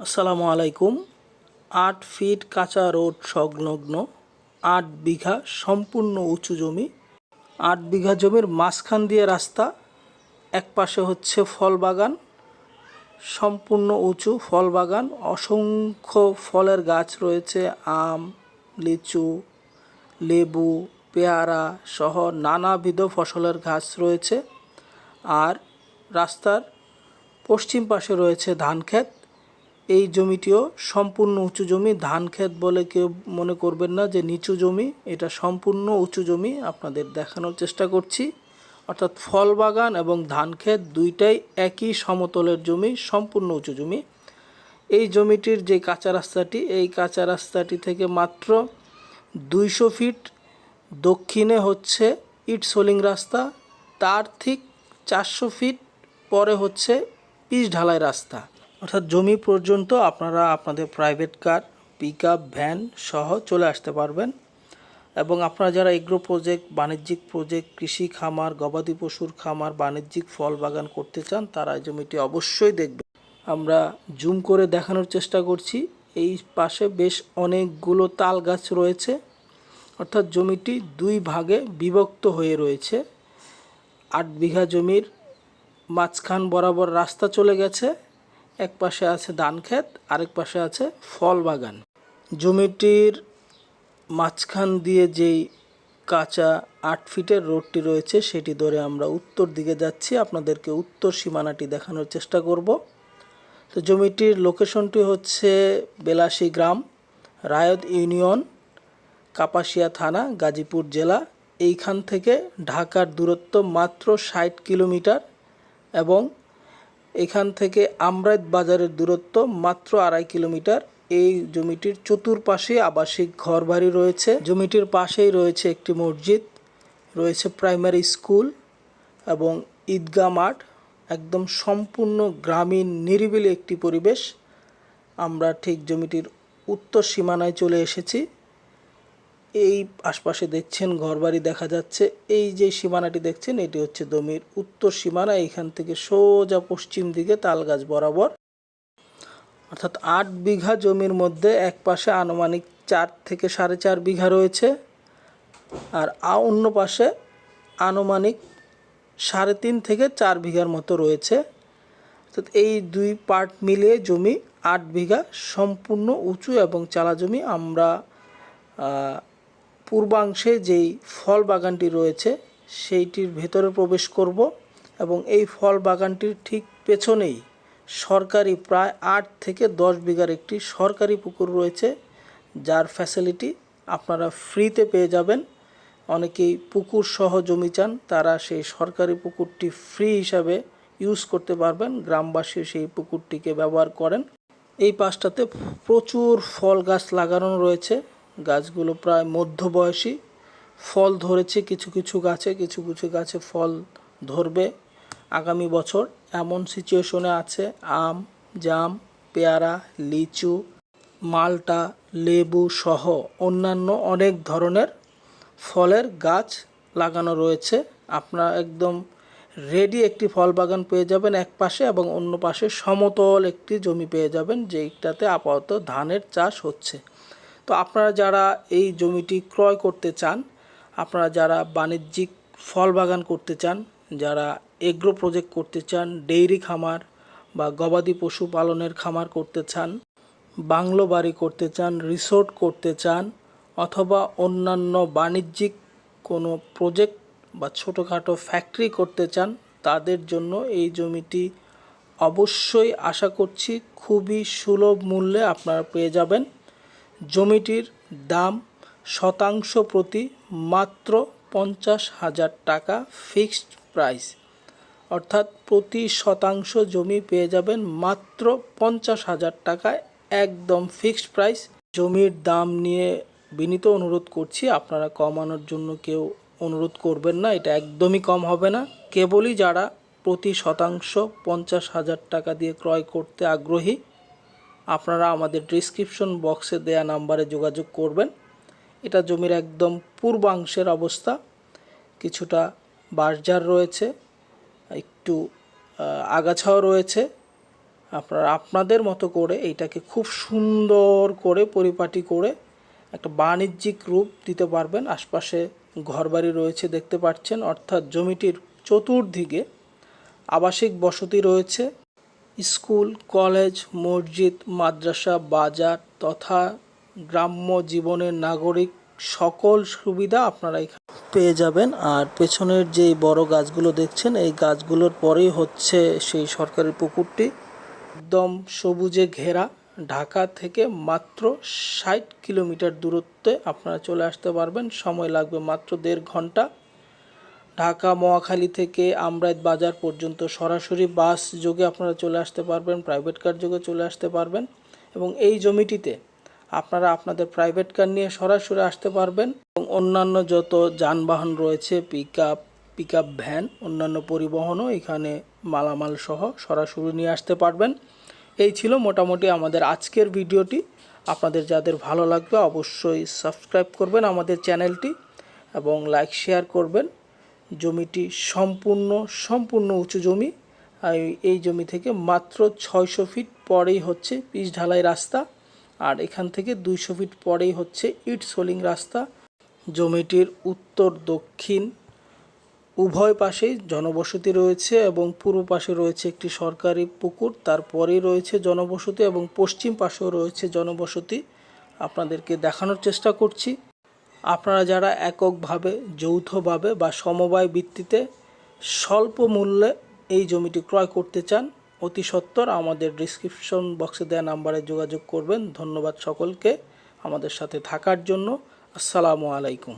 আসসালামু আলাইকুম। আট ফিট কাঁচা রোড সংলগ্ন আট বিঘা সম্পূর্ণ উঁচু জমি। আট বিঘা জমির মাঝখান দিয়ে রাস্তা, এক পাশে হচ্ছে ফল বাগান, সম্পূর্ণ উঁচু ফল বাগান। অসংখ্য ফলের গাছ রয়েছে, আম, লিচু, লেবু, পেয়ারা সহ নানাবিধ ফসলের গাছ রয়েছে। আর রাস্তার পশ্চিম পাশে রয়েছে ধান ক্ষেত এই জমিটিও সম্পূর্ণ উঁচু জমি, ধান ক্ষেত বলে কেউ মনে করবেন না যে নিচু জমি, এটা সম্পূর্ণ উঁচু জমি, আপনাদের দেখানোর চেষ্টা করছি। অর্থাৎ ফল বাগান এবং ধান ক্ষেত দুইটাই একই সমতলের জমি, সম্পূর্ণ উঁচু জমি। এই জমিটির যে কাঁচা রাস্তাটি, এই কাঁচা রাস্তাটি থেকে মাত্র দুইশো ফিট দক্ষিণে হচ্ছে ইট সোলিং রাস্তা, তার ঠিক চারশো ফিট পরে হচ্ছে পিচ ঢালাই রাস্তা। অর্থাৎ জমি পর্যন্ত আপনারা আপনাদের প্রাইভেট কার পিক ভ্যান সহ চলে আসতে পারবেন। এবং আপনারা যারা এগ্রো প্রজেক্ট বাণিজ্যিক প্রজেক্ট কৃষি খামার, গবাদি পশুর খামার, বাণিজ্যিক ফল বাগান করতে চান, তারা এই জমিটি অবশ্যই দেখবেন। আমরা জুম করে দেখানোর চেষ্টা করছি। এই পাশে বেশ অনেকগুলো তাল গাছ রয়েছে। অর্থাৎ জমিটি দুই ভাগে বিভক্ত হয়ে রয়েছে। আট বিঘা জমির মাঝখান বরাবর রাস্তা চলে গেছে। এক পাশে আছে ধান ক্ষেত, আরেক পাশে আছে ফল বাগান। জমিটির মাঝখান দিয়ে যেই কাঁচা আট ফিটের রোডটি রয়েছে, সেটি ধরে আমরা উত্তর দিকে যাচ্ছি। আপনাদেরকে উত্তর সীমানাটি দেখানোর চেষ্টা করব। তো জমিটির লোকেশনটি হচ্ছে বেলাসী গ্রাম, রায়ত ইউনিয়ন, কাপাসিয়া থানা, গাজীপুর জেলা। এইখান থেকে ঢাকার দূরত্ব মাত্র ষাট কিলোমিটার এবং এখান থেকে আমরাত বাজারের দূরত্ব মাত্র আড়াই কিলোমিটার। এই জমিটির চতুর্পাশে আবাসিক ঘরবাড়ি রয়েছে। জমিটির পাশেই রয়েছে একটি মসজিদ, রয়েছে প্রাইমারি স্কুল এবং ঈদগাহ মাঠ। একদম সম্পূর্ণ গ্রামীণ নিরিবিলি একটি পরিবেশ। আমরা ঠিক জমিটির উত্তর সীমানায় চলে এসেছি। এই আশপাশে দেখছেন ঘরবাড়ি দেখা যাচ্ছে। এই যে সীমানাটি দেখছেন, এটি হচ্ছে জমির উত্তর সীমানা। এইখান থেকে সোজা পশ্চিম দিকে তালগাছ বরাবর। অর্থাৎ আট বিঘা জমির মধ্যে এক পাশে আনুমানিক চার থেকে সাড়ে চার বিঘা রয়েছে। আর অন্য পাশে আনুমানিক সাড়ে তিন থেকে চার বিঘার মতো রয়েছে। অর্থাৎ এই দুই পার্ট মিলিয়ে জমি আট বিঘা, সম্পূর্ণ উঁচু এবং চালা জমি। আমরা পূর্বাংশে যেই ফল বাগানটি রয়েছে, সেইটির ভেতরে প্রবেশ করব এবং এই ফল বাগানটির ঠিক পেছনেই সরকারি প্রায় আট থেকে দশ বিঘার একটি সরকারি পুকুর রয়েছে, যার ফ্যাসিলিটি আপনারা ফ্রিতে পেয়ে যাবেন। অনেকেই পুকুর সহ জমি চান, তারা সেই সরকারি পুকুরটি ফ্রি হিসাবে ইউজ করতে পারবেন, গ্রামবাসী সেই পুকুরটিকে ব্যবহার করেন। এই পাশটাতে প্রচুর ফল গাছ লাগানো রয়েছে। গাছগুলো প্রায় মধ্যবয়সী। ফল ধরেছে কিছু কিছু গাছে, কিছু কিছু গাছে ফল ধরবে আগামী বছর। এমন সিচুয়েশনে আছে আম, জাম, পেয়ারা, লিচু, মালটা, লেবু সহ অন্যান্য অনেক ধরনের ফলের গাছ লাগানো রয়েছে। আপনারা একদম রেডি একটি ফল বাগান পেয়ে যাবেন এক পাশে এবং অন্য পাশে সমতল একটি জমি পেয়ে যাবেন, যেইটাতে আপাতত ধানের চাষ হচ্ছে। তো আপনারা যারা এই জমিটি ক্রয় করতে চান, আপনারা যারা বাণিজ্যিক ফল বাগান করতে চান, যারা এগ্রো প্রজেক্ট করতে চান, ডেইরি খামার বা গবাদি পশু পালনের খামার করতে চান, বাংলো বাড়ি করতে চান, রিসোর্ট করতে চান, অথবা অন্যান্য বাণিজ্যিক কোনো প্রজেক্ট বা ছোটোখাটো ফ্যাক্টরি করতে চান, তাদের জন্য এই জমিটি অবশ্যই আশা করছি খুবই সুলভ মূল্যে আপনারা পেয়ে যাবেন। জমিটির দাম শতাংশ প্রতি মাত্র পঞ্চাশ হাজার টাকা ফিক্সড প্রাইস। অর্থাৎ প্রতি শতাংশ জমি পেয়ে যাবেন মাত্র পঞ্চাশ হাজার টাকায় একদম ফিক্সড প্রাইস। জমির দাম নিয়ে বিনীত অনুরোধ করছি, আপনারা কমানোর জন্য কেউ অনুরোধ করবেন না, এটা একদমই কম হবে না। কেবলই যারা প্রতি শতাংশ পঞ্চাশ হাজার টাকা দিয়ে ক্রয় করতে আগ্রহী আপনারা আমাদের ডিসক্রিপশন বক্সে দেয়া নাম্বারে যোগাযোগ করবেন। এটা জমির একদম পূর্বাংশের অবস্থা। কিছুটা বাঁশঝাড় রয়েছে, একটু আগাছাও রয়েছে। আপনারা আপনাদের মতো করে এইটাকে খুব সুন্দর করে পরিপাটি করে একটা বাণিজ্যিক রূপ দিতে পারবেন। আশপাশে ঘরবাড়ি রয়েছে দেখতে পাচ্ছেন, অর্থাৎ জমিটির চতুর্দিকে আবাসিক বসতি রয়েছে। স্কুল, কলেজ, মসজিদ, মাদ্রাসা, বাজার তথা গ্রাম্য জীবনের নাগরিক সকল সুবিধা আপনারা এখানে পেয়ে যাবেন। আর পেছনের যে বড় গাছগুলো দেখছেন, এই গাছগুলোর পরেই হচ্ছে সেই সরকারি পুকুরটি। একদম সবুজে ঘেরা, ঢাকা থেকে মাত্র ষাট কিলোমিটার দূরত্বে আপনারা চলে আসতে পারবেন। সময় লাগবে মাত্র দেড় ঘণ্টা। ঢাকা, মহাখালী থেকে আমরাইত বাজার পর্যন্ত সরাসরি বাস যোগে আপনারা চলে আসতে পারবেন প্রাইভেট কার যোগে চলে আসতে পারবেন এবং এই জমিটিতে আপনারা আপনাদের প্রাইভেট কার নিয়ে সরাসরি আসতে পারবেন এবং অন্যান্য যত যানবাহন রয়েছে pick up pick up van অন্যান্য পরিবহনও এখানে মালামাল সহ সরাসরি নিয়ে আসতে পারবেন। এই ছিল মোটামুটি আমাদের আজকের ভিডিওটি। আপনাদের যাদের ভালো লাগবে অবশ্যই সাবস্ক্রাইব করবেন আমাদের চ্যানেলটি এবং লাইক শেয়ার করবেন। জমিটি সম্পূর্ণ সম্পূর্ণ উঁচু জমি। এই জমি থেকে মাত্র ছয়শো ফিট পরেই হচ্ছে পিচ ঢালাই রাস্তা। আর এখান থেকে দুইশো ফিট পরেই হচ্ছে ইট সোলিং রাস্তা। জমিটির উত্তর, দক্ষিণ উভয় পাশেই জনবসতি রয়েছে এবং পূর্ব পাশে রয়েছে একটি সরকারি পুকুর। তারপরেই রয়েছে জনবসতি এবং পশ্চিম পাশেও রয়েছে জনবসতি। আপনাদেরকে দেখানোর চেষ্টা করছি। আপনারা যারা এককভাবে, যৌথভাবে বা সমবায় ভিত্তিতে স্বল্প মূল্যে এই জমিটি ক্রয় করতে চান, অতি সত্বর আমাদের ডিসক্রিপশন বক্সে দেওয়া নাম্বারে যোগাযোগ করবেন। ধন্যবাদ সকলকে আমাদের সাথে থাকার জন্য। আসসালামু আলাইকুম।